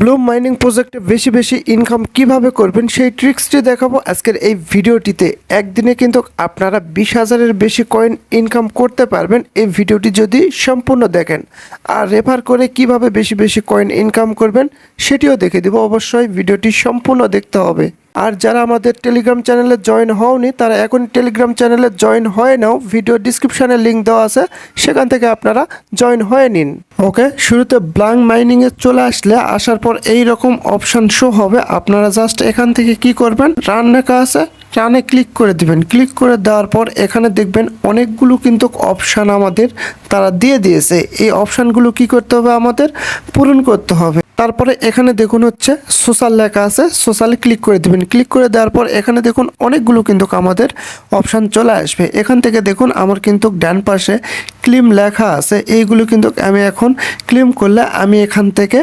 Bloom mining প্রজেক্টে বেশি বেশি ইনকাম কীভাবে করবেন সেই ট্রিক্সটি দেখাবো আজকের এই ভিডিওটিতে একদিনে কিন্তু আপনারা বিশ হাজারের বেশি কয়েন ইনকাম করতে পারবেন। এই ভিডিওটি যদি সম্পূর্ণ দেখেন আর রেফার করে কীভাবে বেশি বেশি কয়েন ইনকাম করবেন, সেটিও দেখে দেবো। অবশ্যই ভিডিওটি সম্পূর্ণ দেখতে হবে। আর যারা আমাদের টেলিগ্রাম চ্যানেলে জয়েন হওনি, তারা এখন টেলিগ্রাম চ্যানেলে জয়েন হয়ে নাও। ভিডিও ডিসক্রিপশনে লিঙ্ক দেওয়া আছে, সেখান থেকে আপনারা জয়েন হয়ে নিন। ওকে শুরুতে ব্লাঙ্ক মাইনিংয়ে চলে আসলে আসার পর এই রকম অপশন শো হবে। আপনারা জাস্ট এখান থেকে কি করবেন? রান লেখা আছে রানে ক্লিক করে দিবেন। ক্লিক করে দেওয়ার পর এখানে দেখবেন অনেকগুলো কিন্তু অপশান আমাদের তারা দিয়ে দিয়েছে। এই অপশানগুলো কি করতে হবে আমাদের? পূরণ করতে হবে। তারপরে এখানে দেখুন হচ্ছে সোশ্যাল লেখা আছে। সোশ্যালে ক্লিক করে দেবেন। ক্লিক করে দেওয়ার পর এখানে দেখুন অনেকগুলো কিন্তু আমাদের অপশান চলে আসবে। এখান থেকে দেখুন আমার কিন্তু ডান পাশে ক্লিম লেখা আছে। এইগুলো কিন্তু আমি এখন ক্লিম করলে আমি এখান থেকে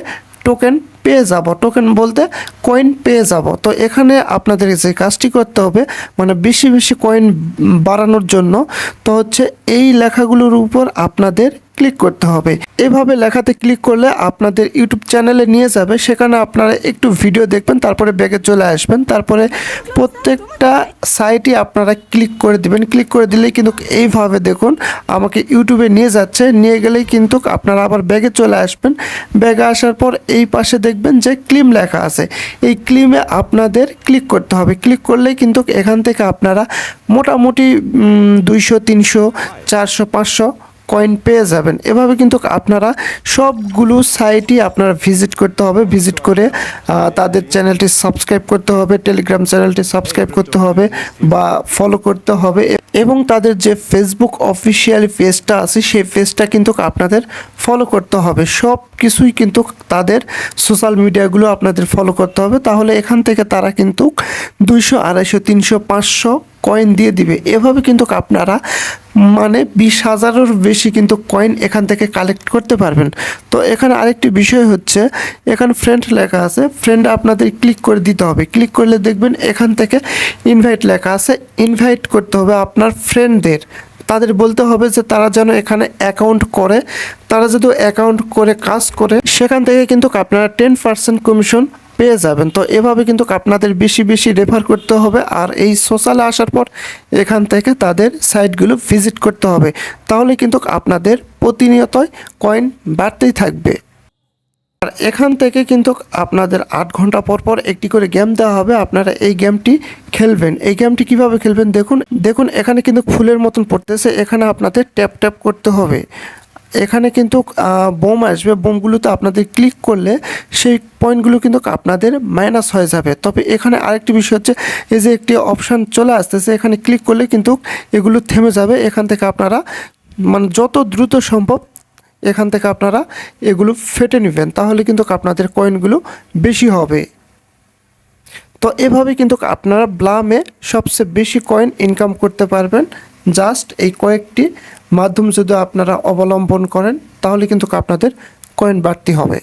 টোকেন পেয়ে যাব টোকেন বলতে কয়েন পেয়ে যাব। তো এখানে আপনাদের যে কাজটি করতে হবে মানে বেশি বেশি কয়েন বাড়ানোর জন্য, তো হচ্ছে এই লেখাগুলোর উপর আপনাদের ক্লিক করতে হবে। এভাবে লেখাতে ক্লিক করলে আপনাদের ইউটিউব চ্যানেলে নিয়ে যাবে। সেখানে আপনারা একটু ভিডিও দেখবেন, তারপরে ব্যাগে চলে আসবেন। তারপরে প্রত্যেকটা সাইটে আপনারা ক্লিক করে দিবেন। ক্লিক করে দিলেই কিন্তু এইভাবে দেখুন, আমাকে ইউটিউবে নিয়ে যাচ্ছে। নিয়ে গেলেই কিন্তু আপনারা আবার ব্যাগে চলে আসবেন। ব্যাগে আসার পর এই পাশে দেখবেন যে ক্লিম লেখা আছে। এই ক্লিমে আপনাদের ক্লিক করতে হবে। ক্লিক করলেই কিন্তু এখান থেকে আপনারা মোটামুটি দুইশো, তিনশো, চারশো, পাঁচশো কয়েন পেয়ে যাবেন। এভাবে কিন্তু আপনারা সবগুলো সাইটই আপনারা ভিজিট করতে হবে। ভিজিট করে তাদের চ্যানেলটি সাবস্ক্রাইব করতে হবে টেলিগ্রাম চ্যানেলটি সাবস্ক্রাইব করতে হবে বা ফলো করতে হবে। এবং তাদের যে ফেসবুক অফিসিয়াল পেজটা আছে, সেই পেজটা কিন্তু আপনাদের ফলো করতে হবে। সব কিছুই কিন্তু তাদের সোশ্যাল মিডিয়াগুলো আপনাদের ফলো করতে হবে। তাহলে এখান থেকে তারা কিন্তু দুইশো, আড়াইশো, তিনশো, পাঁচশো কয়েন দিয়ে দিবে। এভাবে কিন্তু আপনারা মানে বিশ হাজারের বেশি কিন্তু কয়েন এখান থেকে কালেক্ট করতে পারবেন। তো এখানে আরেকটি বিষয় হচ্ছে, এখানে ফ্রেন্ড লেখা আছে ফ্রেন্ড আপনাদের ক্লিক করে দিতে হবে। ক্লিক করলে দেখবেন এখান থেকে ইনভাইট লেখা আছে ইনভাইট করতে হবে আপনার ফ্রেন্ডদের তাদের বলতে হবে যে তারা যেন এখানে অ্যাকাউন্ট করে, তারা যদি অ্যাকাউন্ট করে, কাজ করে, সেখান থেকে কিন্তু আপনারা টেন পার্সেন্ট কমিশন পেয়ে যাবেন। তো এভাবে কিন্তু আপনাদের বেশি বেশি রেফার করতে হবে আর এই সোশ্যালে আসার পর এখান থেকে তাদের সাইটগুলো ভিজিট করতে হবে। তাহলে কিন্তু আপনাদের প্রতিনিয়তই কয়েন বাড়তেই থাকবে। আর এখান থেকে কিন্তু আপনাদের আট ঘণ্টা পর পর একটি করে গেম দেওয়া হবে। আপনারা এই গেমটি খেলবেন। এই গেমটি কীভাবে খেলবেন দেখুন। দেখুন, এখানে কিন্তু ফুলের মতন পড়তেছে। এখানে আপনাদের ট্যাপ ট্যাপ করতে হবে। এখানে কিন্তু বোম আসবে। বোমগুলোতে আপনাদের ক্লিক করলে সেই পয়েন্টগুলো কিন্তু আপনাদের মাইনাস হয়ে যাবে। তবে এখানে আরেকটি বিষয় হচ্ছে, এই যে একটি অপশান চলে আসতেছে, এখানে ক্লিক করলে কিন্তু এগুলো থেমে যাবে। এখান থেকে আপনারা মানে যত দ্রুত সম্ভব এখান থেকে আপনারা এগুলো ফেটে নেবেন। তাহলে কিন্তু আপনাদের কয়েনগুলো বেশি হবে। তো এভাবে কিন্তু আপনারা ব্লামে সবচেয়ে বেশি কয়েন ইনকাম করতে পারবেন। জাস্ট এই কয়েকটি মাধ্যম যদি আপনারা অবলম্বন করেন তাহলে কিন্তু আপনাদের কয়েন বাড়তি হবে।